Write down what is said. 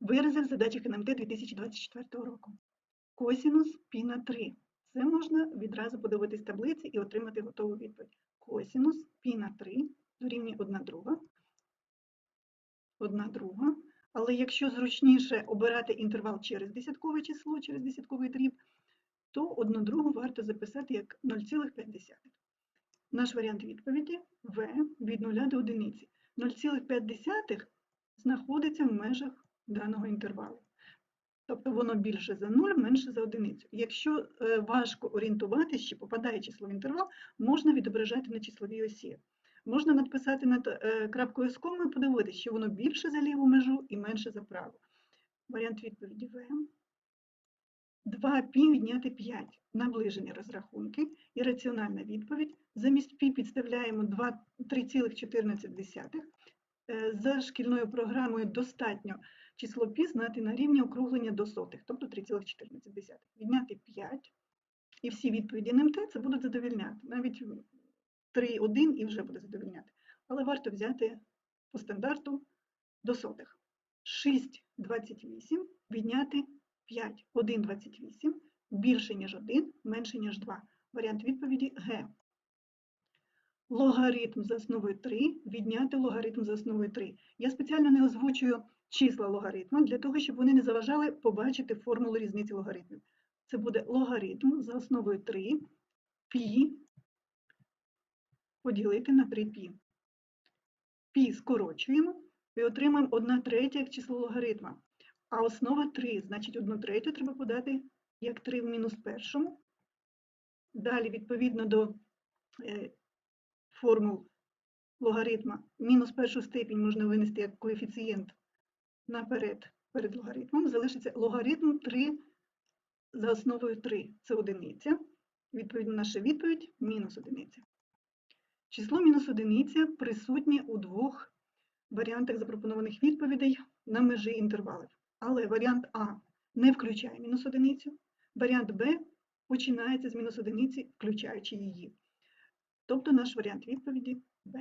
Вирази в задачах НМТ 2024 року. Косінус пі на 3. Це можна відразу подивитись таблиці і отримати готову відповідь. Косінус пі на 3 дорівнює 1 друга. 1 друга. Але якщо зручніше обирати інтервал через десяткове число, через десятковий дріб, то 1 другу варто записати як 0,5. Наш варіант відповіді В від 0 до 1. 0,5 знаходиться в межах даного інтервалу. Тобто воно більше за 0, менше за одиницю. Якщо е, важко орієнтуватися, чи попадає число в інтервал, можна відображати на числовій осі. Можна написати над е, крапкою з комою, подивитися, що воно більше за ліву межу і менше за праву. Варіант відповіді В. 2 пі відняти 5. Наближені розрахунки і раціональна відповідь. Замість пі підставляємо 2 3,14. Е, За шкільною програмою достатньо число пі знати на рівні округлення до сотих, тобто 3,14. Відняти 5. І всі відповіді НМТ це будуть задовільняти. Навіть 3,1 і вже буде задовільняти. Але варто взяти по стандарту до сотих. 6,28 відняти 5. 1,28 більше, ніж 1, менше, ніж 2. Варіант відповіді Г. Логаритм за основою 3 відняти логаритм за основою 3. Я спеціально не озвучую числа логаритму для того, щоб вони не заважали побачити формулу різниці логаритмів. Це буде логаритм за основою 3 пі поділити на 3 пі. Пі скорочуємо і отримаємо 1 третя як число логаритма. А основа 3, значить 1 третю треба подати як 3 в мінус першому. Далі, відповідно до е, формул логаритма, мінус першу степінь можна винести як коефіцієнт наперед перед логаритмом. Залишиться логаритм 3 за основою 3. Це одиниця. Відповідно, наша відповідь мінус одиниця. Число мінус одиниця присутнє у двох варіантах запропонованих відповідей на межі інтервалів. Але варіант А не включає мінус одиницю, варіант Б починається з мінус одиниці, включаючи її. Тобто наш варіант відповіді Б.